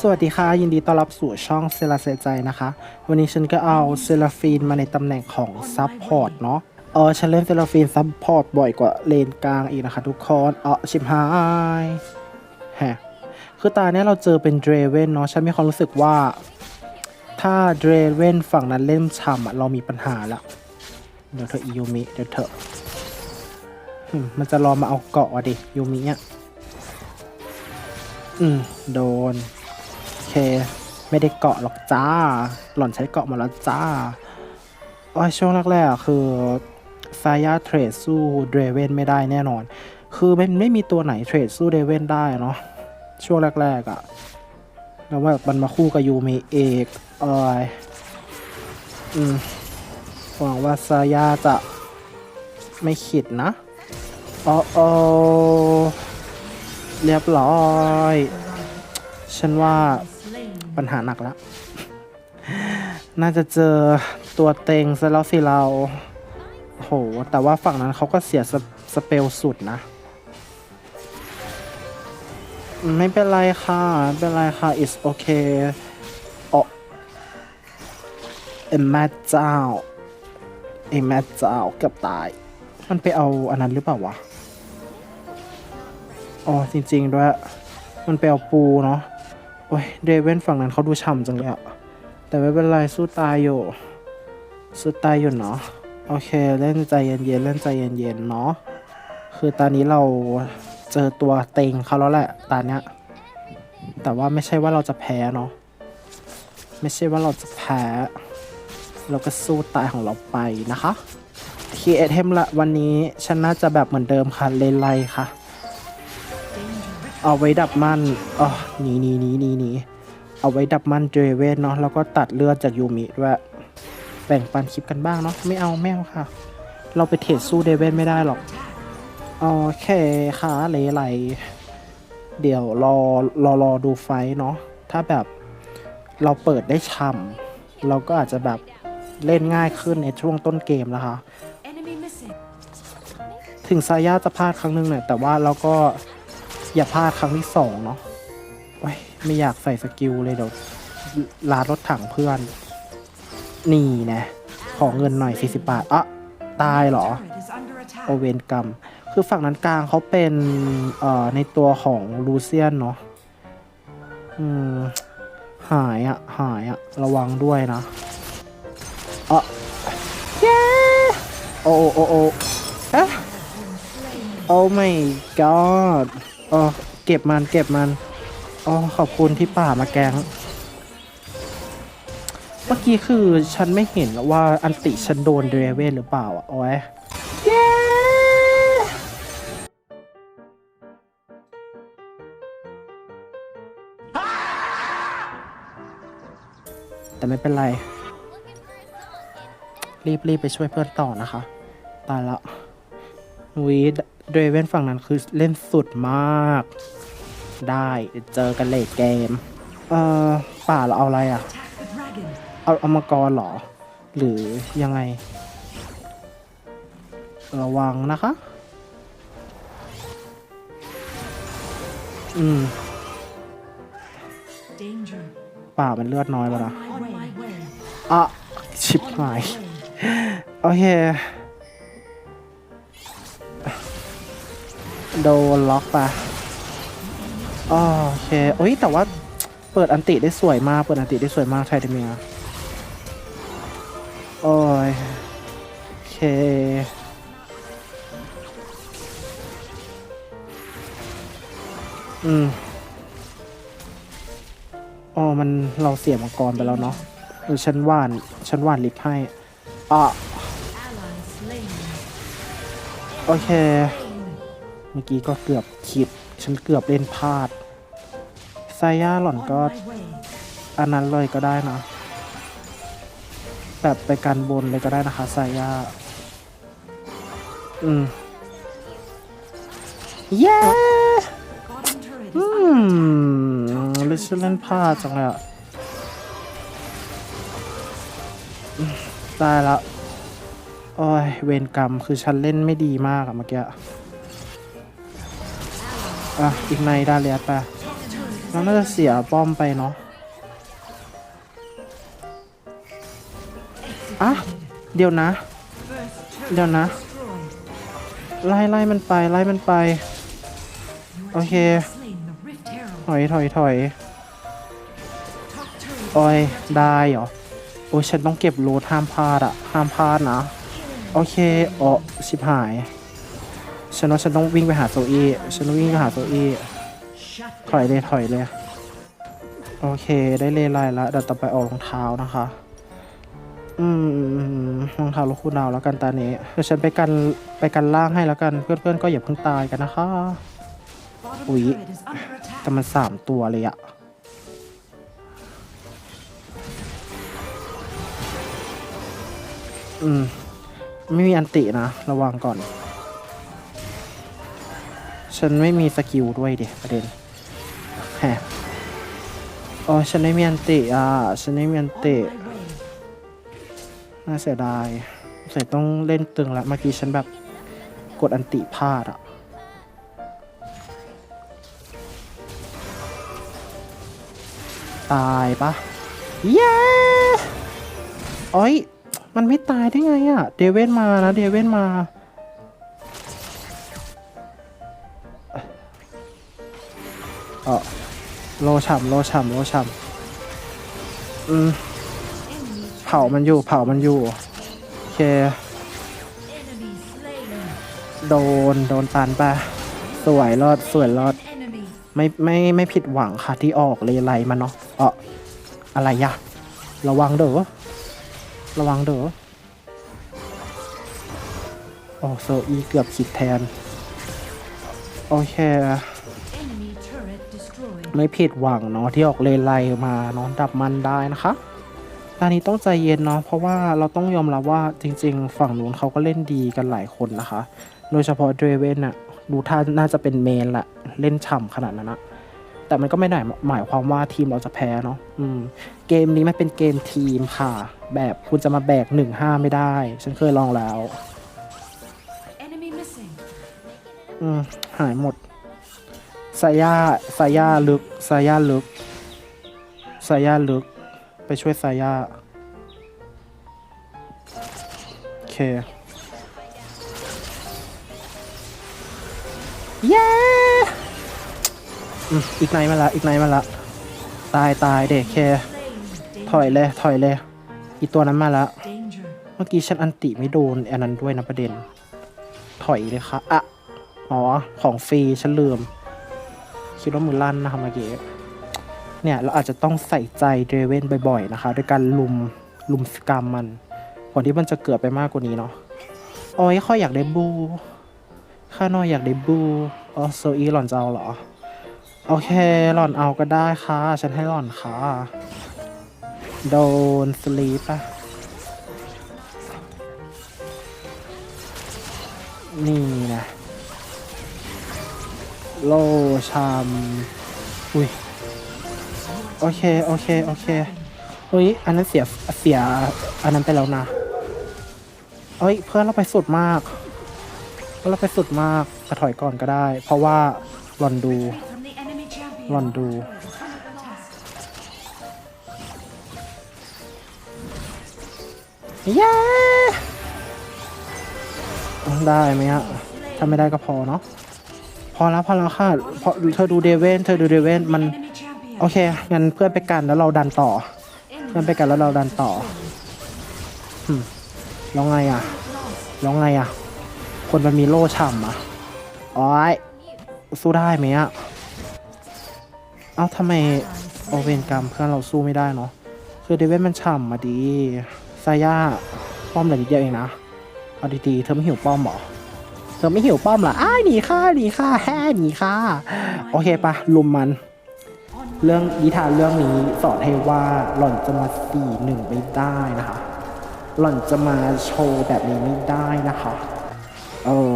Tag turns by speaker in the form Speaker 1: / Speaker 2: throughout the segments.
Speaker 1: สวัสดีค่ะ ยินดีต้อนรับสู่ช่องเซลาเซใจนะคะ วันนี้ฉันก็เอาเซลาฟีนมาในตำแหน่งของซับพอร์ตเนาะเออฉันเล่นเซลาฟีนซับพอร์ตบ่อยกว่าเลนกลางอีกนะคะทุกคนเออชิบหายแฮะคือตาเนี้ยเราเจอเป็นเดรเวนเนาะฉันมีความรู้สึกว่า ถ้าเดรเวนฝั่งนั้นเล่นช่ำอะเรามีปัญหาละเดี๋ยวเธออียูมิเดี๋ยวเธออมันจะรอมาเอาเกาะอะดิยูมิอะอืมโดน ไม่ได้เกาะหรอกจ้า หล่อนใช้เกาะมาแล้วจ้าโอ้ยช่วงแรกๆคือซายาเทรดสู้เดรเวนไม่ได้แน่นอน คือไม่ไม่มีตัวไหนเทรดสู้เดรเวนได้เนาะช่วงแรกๆอะ่ะแล้วว่ามันมาคู่กับยูเมเอกเอยอืมหวังว่าซายาจะไม่ขิดนะอ๋อโอเรียบร้อย ฉันว่า ปัญหาหนักแล้ว น่าจะเจอตัวเต็งซะแล้วสิเราโห แต่ว่าฝั่งนั้นเขาก็เสียสสเปลสุดนะ ไม่เป็นไรค่ะ ไม่เป็นไรค่ะ it's okay โอ้เอ็มแม่เจ้าเอ็มแม่เจ้าเกือบตาย มันไปเอาอันนั้นหรือเปล่าวะ อ๋อ จริง ๆ ด้วย มันไปเอาปูเนาะ โอ้ยเดเวนฝั่งนั้นเขาดูฉ่ำจังเลยอะแต่ไม่เป็นไรสู้ตายอยู่ สู้ตายอยู่เนาะโอเคเล่นใจเย็นๆเล่นใจเย็นๆเนาะคือตอนนี้เราเจอตัวเต็งเขาแล้วแหละตอนเนี้ยแต่ว่าไม่ใช่ว่าเราจะแพ้เนาะไม่ใช่ว่าเราจะแพ้ เราก็สู้ตายของเราไปนะคะคีเอเทมละวันนี้ฉันน่าจะแบบเหมือนเดิมค่ะเลนไลค่ะ เอาไว้ดับมันอ๋อหนีหนีหนีหนีหนีเอาไว้ดับมันเดรเวนเนาะแล้วก็ตัดเลือดจากยูมิด้วยแบ่งปันคลิปกันบ้างเนาะไม่เอาไม่เอาค่ะ เราไปเทรดสู้เดเวนไม่ได้หรอกโอเคค่ะเลไหลเดี๋ยวรอรอรอดูไฟเนาะถ้าแบบเราเปิดได้ช่ำเราก็อาจจะแบบเล่นง่ายขึ้นในช่วงต้นเกมนะคะ ถึงซาย่าจะพลาดครั้งหนึ่งเนี่ยแต่ว่าเราก็ อย่าพลาดครั้งที่สองเนาะโอ้ยไม่อยากใส่สกิลเลยเดี๋ยวลารถถังเพื่อน นี่นะ ขอเงินหน่อย 40 บาทอะตายเหรอ โอเวนกรรม คือฝั่งนั้นกลางเขาเป็นเอ่อในตัวของลูเซียนเนาะอืม หายอะหายอะระวังด้วยนะอะเย้โอโอโอโอเอ๊ะโอ้ my god อ๋ อเก็บมันเก็บมันอ๋อขอบคุณที่ป่ามาแกง เมื่อกี้คือฉันไม่เห็นว่าอันติฉันโดนเดรเวนหรือเปล่าอะโอ้ยแต่ไม่เป็นไร รีบรีบไปช่วยเพื่อนต่อนะคะ ตายละวีด เดรเวนฝั่งนั้นคือเล่นสุดมาก ได้เดี๋ยวเจอกันเลทเกม เอ่อ ป่าเราเอาอะไรอะ เอาอมกรเหรอ หรือยังไง ระวังนะคะ อืม ป่ามันเลือดน้อยแล้วนะอะ ชิบหาย โอเค โดนล็อกไปอ๋อโอเคโอ้ยแต่ว่าเปิดอันติได้สวยมาก เปิดอันติได้สวยมากไทเทเมียโอ้ยโอเคอืมอ๋อมันเราเสียมังกรไปแล้วเนาะเออฉันว่านฉันว่านลิฟต์ให้อะโอเค เมื่อกี้ก็เกือบคิด ฉันเกือบเล่นพลาดไซย่าหล่อน
Speaker 2: On
Speaker 1: ก็
Speaker 2: my way.
Speaker 1: อันนั้นเลยก็ได้นะ แบบไปกันบนเลยก็ได้นะคะไซย่า อืม เย้
Speaker 2: Bottom turret
Speaker 1: อื
Speaker 2: is under
Speaker 1: มลิชเล่นพลาดจังเลยอะอืมได้ละ โอ้ย เวรกรรม คือฉันเล่นไม่ดีมากอะเมื่อกี้ อะ อีกในดาเลียไปเราน่าจะเสียป้อมไปเนาะอะ เดี๋ยวนะ เดี๋ยวนะ ไล่ไล่มันไป ไล่มันไป
Speaker 2: Your
Speaker 1: Okay.
Speaker 2: team has slain the Rift Herald.
Speaker 1: ถอยถอยถอยโอ้ย ได้เหรอ โอ้ยฉันต้องเก็บโลดห้ามพลาดอะห้ามพลาดนะ โอเคอ๋อชิบหาย ฉันว่าฉันต้องวิ่งไปหาโซอี้ฉันต้องวิ่งไปหาโซอี้ถอยเลยถอยเลย โอเคได้เลไลน์แล้วเดี๋ยวต่อไปออกรองเท้านะคะ อืมรองเท้าลูกคู่ดาวแล้วกันตานี้เดี๋ยวฉันไปกันไปกันล่างให้แล้วกันเพื่อนๆก็อย่าเพิ่งตายกันนะคะ
Speaker 2: bottom
Speaker 1: Ui.
Speaker 2: turret is under attack.
Speaker 1: แต่มันสามตัวเลยอะอืม ไม่มีอันตินะ ระวังก่อน ฉันไม่มีสกิลด้วยเด็ประเด็นแฮะอ๋อฉันไม่มีอันติอะฉันไม่มีอันติน่าเสียดายใส่ต้องเล่นตึงล้วเมื่อกี้ฉันแบบกดอันติพลาดอะตายปะเย้โอ้ยมันไม่ตายได้ไงอะเดเวนมานะ เดเวนมา เออโลช่ำโลช่ำโลช่ำอืมเผามันอยู่เผามันอยู่ โอเค โดน โดนตันปะสวยรอดสวยรอด ไม่ไม่ไม่ผิดหวังค่ะที่ออกเลไลมาเนาะเอออะไรยะ ระวังเด้อระวังเด้อโอ้โซอีเกือบคิดแทน โอเค ไม่ผิดหวังเนาะที่ออกเลไลมาเนาะดับมันได้นะคะตอนนี้ต้องใจเย็นเนาะเพราะว่าเราต้องยอมรับว่าจริง ๆ ฝั่งนู้นเขาก็เล่นดีกันหลายคนนะคะ โดยเฉพาะเดรเวนอะดูท่าน่าจะเป็นเมนแหละเล่นฉ่ำขนาดนั้นนะแต่มันก็ไม่ได้หมายความว่าทีมเราจะแพ้เนาะอืม เกมนี้มันเป็นเกมทีมค่ะ แบบคุณจะมาแบกหนึ่งห้าไม่ได้ ฉันเคยลองแล้ว
Speaker 2: Enemy missing.
Speaker 1: อืม หายหมด สายาสายาลึกสายาลึกสายาลึก ไปช่วยสายาโอเคเย้อีกไหนมาละ อีกไหนมาละ ตายตายเด็กเคถอยเลย ถอยเลย อีตัวนั้นมาละ เมื่อกี้ฉันอันติไม่โดนอันนั้นด้วยนะประเด็น ถอยเลยค่ะ อะ อ๋อ ของฟรีฉันลืม คิดว่ามือลั่นนะคะเมื่อกี้เนี่ยเราอาจจะต้องใส่ใจเดรเวนบ่อยๆนะคะด้วยการลุมลุมสกรรมมันก่อนที่มันจะเกิดไปมากกว่านี้เนาะโอ้ยข้ออยากได้บูข้าน้อยอยากได้บูอ๋อโซอีหล่อนจะเอาเหรอ โอเคหล่อนเอาก็ได้ค่ะ ฉันให้หล่อนค่ะ โดนสลีปอะนี่นะ โลชามอุ้ยโอเค โอเค โอเคอุ้ยอันนั้นเสียเสียอันนั้นไปแล้วนะเอ้ยเพื่อนเราไปสุดมากเพื่อนเราไปสุดมากกระถอยก่อนก็ได้ เพราะว่าหลอนดูหลอนดูเย้ได้ไหมอะถ้าไม่ได้ก็พอเนาะ พอแล้วพอแล้วค่ะพอเธอดูเดเวนเธอดูเดเวนมัน โอเค งั้นเพื่อนไปกันแล้วเราดันต่อ เพื่อนไปกันแล้วเราดันต่อแล้วไงอะแล้วไงอะ คนมันมีโล่ฉ่ำอะอ้อยสู้ได้ไหมอะ เอ้าทำไมโอเวนกรรมเพื่อนเราสู้ไม่ได้เนาะ คือเดเวนมันฉ่ำมาดีซาย่าป้อมเหลือนิดเดียวเองนะ เอาดีๆ เธอไม่หิวป้อมหรอ ธอไม่หิวป้อมหรออ้ายหนีค่าหนีค่าแฮ่หนีค่าโอเคปะลุมมัน เรื่องนิทานเรื่องนี้สอนให้ว่าหล่อนจะมาสี่หนึ่งไม่ได้นะคะ หล่อนจะมาโชว์แบบนี้ไม่ได้นะคะ เออ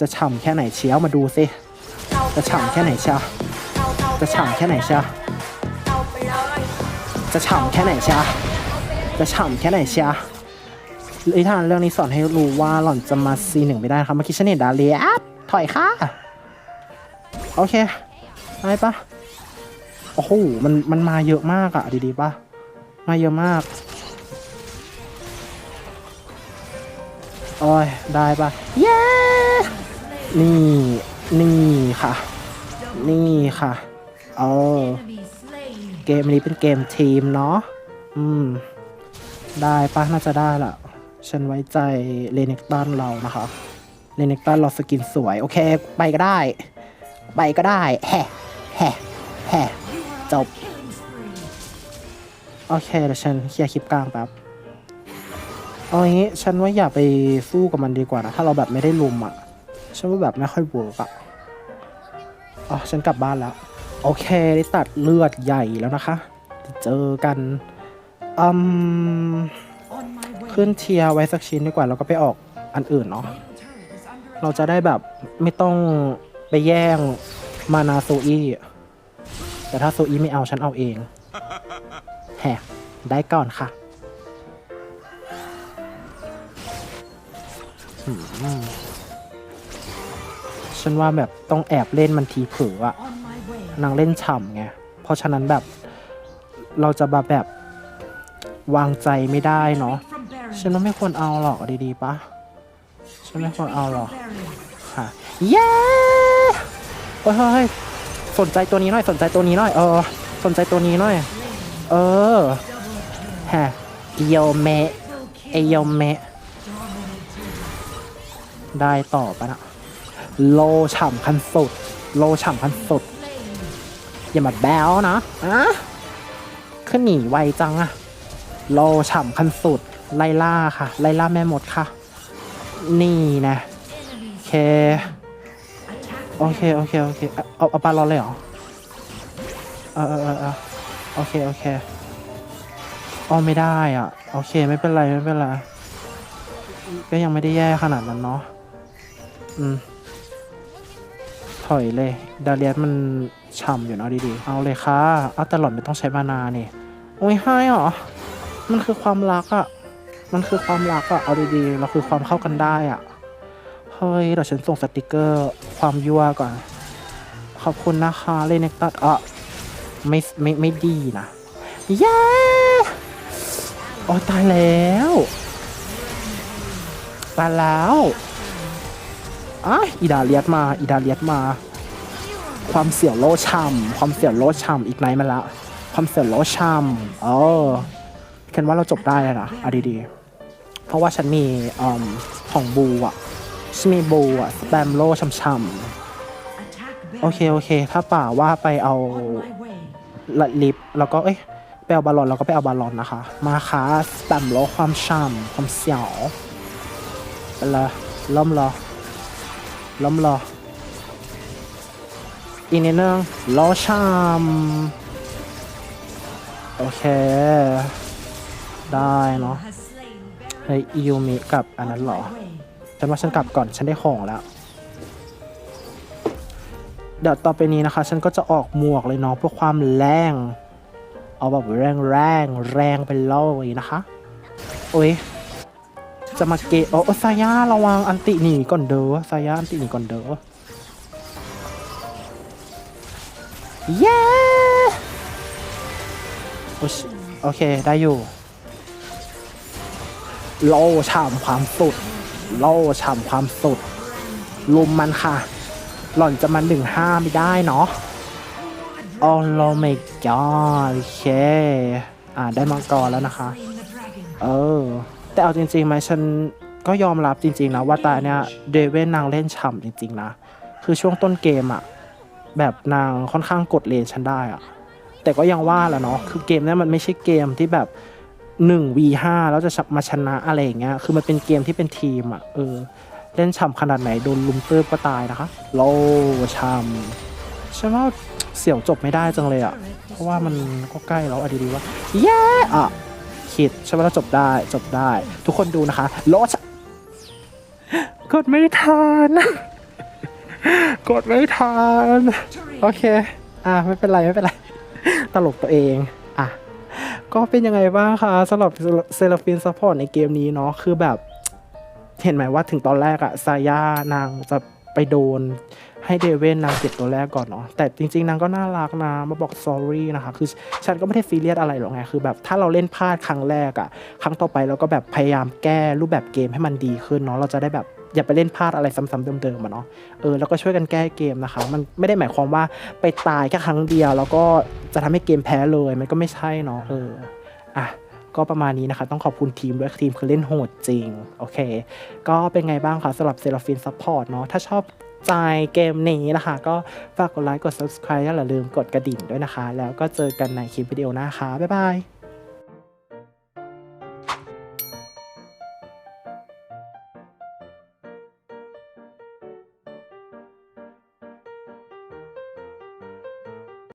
Speaker 1: จะฉ่ำแค่ไหนเชียวมาดูสิ จะฉ่ำแค่ไหนเชียวจะฉ่ำแค่ไหนเชียวจะฉ่ำแค่ไหนเชียวจะฉ่ำแค่ไหนเชียว นิทานเรื่องนี้สอนให้รู้ว่าหล่อนจะมาซีหนึ่งไม่ได้นะคะเมื่อกี้ฉันเห็นดาเลียถอยค่ะ โอเคไปปะโอ้โหมันมันมาเยอะมากอะดีๆปะมาเยอะมากโอ้ยได้ปะเย้ นี่ นี่ค่ะ นี่ค่ะเออเกมนี้เป็นเกมทีมเนาะ อืม ได้ปะน่าจะได้ละ ฉันไว้ใจเลเน็กตันเรานะคะเลเน็กตันเราสกินสวย โอเค ไปก็ได้ ไปก็ได้ แฮแฮ่แฮ่
Speaker 2: You are on
Speaker 1: Chọc.
Speaker 2: a killing spree.
Speaker 1: โอเคเดี๋ยวฉันเคลียร์คลิปกลางแป๊บเอางี้ฉันว่าอย่าไปสู้กับมันดีกว่านะ ถ้าเราแบบไม่ได้ลุมอะ ฉันว่าแบบไม่ค่อยเวิร์กอะอ๋อฉันกลับบ้านแล้ว โอเคได้ตัดเลือดใหญ่แล้วนะคะ เจอกันอืม ขึ้นเทียร์ไว้สักชิ้นดีกว่าแล้วก็ไปออกอันอื่นเนาะเราจะได้แบบไม่ต้องไปแย่งมานาโซอี้แต่ถ้าโซอี้ไม่เอาฉันเอาเองแฮะได้ก่อนค่ะฉันว่าแบบต้องแอบเล่นมันทีเผลออะนางเล่นฉ่ำไง เพราะฉะนั้นแบบเราจะมาแบบวางใจไม่ได้เนาะ ฉันว่าไม่ควรเอาหรอกเอาดีๆปะฉันไม่ควรเอาหรอก
Speaker 2: From Baron.
Speaker 1: ค่ะเย้เฮ้ยเฮ้ยเฮ้ยสนใจตัวนี้หน่อยสนใจตัวนี้หน่อยเออสนใจตัวนี้หน่อย เออฮะโยเมะ
Speaker 2: Full
Speaker 1: เอ
Speaker 2: kill.
Speaker 1: โยเมะ
Speaker 2: Dominated.
Speaker 1: ได้ต่อปะนะโลฉ่ำคันสุด โลฉ่ำคันสุด
Speaker 2: Slain.
Speaker 1: อย่ามาแบวนะอะขึ้นหนีไวจังอะโลฉ่ำคันสุด ไล่ล่าค่ะ ไล่ล่าแม่มดค่ะ นี่นะโอเค โอเค โอเค โอเค เอาเอาปลาร้อนเลยเหรอ เออเออเออโอเค โอเคอ๋อไม่ได้อะ โอเค ไม่เป็นไร ไม่เป็นไร ก็ยังไม่ได้แย่ขนาดนั้นเนาะ อืม ถอยเลย ดาเลียสมันฉ่ำอยู่เนาะดีๆ เอาเลยค่ะ เอาแต่หล่อนไม่ต้องใช้มานานี่โอ้ยให้เหรอ มันคือความรักอะ มันคือความรักอะเอาดีๆเราคือความเข้ากันได้อะเฮ้ยเดี๋ยวฉันส่งสติกเกอร์ความยั่วก่อน ขอบคุณนะคะเลเนกตัดอะไม่ไม่ไม่ดีนะเย้โอ้ตายแล้วตายแล้วอะอีดาเลียดมา อีดาเลียดมา ความเสี่ยวโลช่ำความเสี่ยวโลช่ำอีกไหนมาละ ความเสี่ยวโลช่ำเออเคนว่าเราจบได้แล้วนะเอาดีๆ เพราะว่าฉันมีอมของบูอะฉันมีบูอะสแปมโลช่ำๆโอเคโอเค ถ้าป่าว่าไปเอาลิฟแล้วก็เอ้ยไปเอาบาลลอนแล้วก็ไปเอาบาลลอนนะคะ มาค่ะสแปมโลความช่ำความเสียวไปเลยล้มรอล้มรออีกนิดนึงโลช่ำโอเค ได้เนาะ เฮ้ยอิยูมิกับอันนั้นเหรอ ฉันว่าฉันกลับก่อนฉันได้ของแล้ว เดี๋ยวต่อไปนี้นะคะ ฉันก็จะออกหมวกเลยเนาะเพื่อความแรง เอาแบบแรงแรงแรงไปเลยนะคะ โอ้ยจะมาเกะโอ้ซายาระวังอันติหนีก่อนเด้อซายาอันติหนีก่อนเด้อเย้โอชโอเคได้อยู่ โลฉ่ำความสุด โล่ฉ่ำความสุด ลุมมันค่ะ หล่อนจะมาหนึ่งห้าไม่ได้เนาะโอ้โลเมกอโอเค อ่าได้มังกรแล้วนะคะ เออ แต่เอาจริงๆไหมฉันก็ยอมรับจริงๆนะว่าตาเนี่ยเดเวนนางเล่นฉ่ำจริง ๆ นะ คือช่วงต้นเกมอะแบบนางค่อนข้างกดเลนฉันได้อะแต่ก็ยังว่าแหละเนาะคือเกมเนี้ยมันไม่ใช่เกมที่แบบ 1 v 5แล้วจะมาชนะอะไรอย่างเงี้ย คือมันเป็นเกมที่เป็นทีมอะ เออ เล่นฉ่ำขนาดไหนโดนลุมเติบก็ตายนะคะ โลช่ำฉันว่าเสี่ยวจบไม่ได้จังเลยอะ เพราะว่ามันก็ใกล้แล้วอะดีๆว่าเย้อะคิดใช่ไหมเราจบได้จบได้ ทุกคนดูนะคะ โลชกดไม่ทันกดไม่ทันโอเค อะไม่เป็นไรไม่เป็นไร ตลกตัวเอง อะ ก็เป็นยังไงบ้างคะสำหรับเซลฟินซัพพอร์ตในเกมนี้เนาะคือแบบ เห็นไหมว่าถึงตอนแรกอะซาย่านางจะไปโดนให้เดเวนนางเจ็บตัวแรกก่อนเนาะแต่จริง ๆ นางก็น่ารักนะ มาบอก sorry นะคะ คือฉันก็ไม่ได้ซีเรียสอะไรหรอกไง คือแบบถ้าเราเล่นพลาดครั้งแรกอะครั้งต่อไปเราก็แบบพยายามแก้รูปแบบเกมให้มันดีขึ้นเนาะเราจะได้แบบอย่าไปเล่นพลาดอะไรซ้ำๆเดิมๆอะเนาะเออแล้วก็ช่วยกันแก้เกมนะคะ มันไม่ได้หมายความว่าไปตายแค่ครั้งเดียว แล้วก็ จะทำให้เกมแพ้เลยมันก็ไม่ใช่เนาะเอออะก็ประมาณนี้นะคะ ต้องขอบคุณทีมด้วยทีมคือเล่นโหดจริง โอเค ก็เป็นไงบ้างคะสำหรับเซราฟินซัพพอร์ตเนาะถ้าชอบใจเกมนี้นะคะ ก็ฝากกดไลค์กด subscribe และอย่าลืมกดกระดิ่งด้วยนะคะ แล้วก็เจอกันในคลิปวิดีโอหน้าค่ะบ๊ายบาย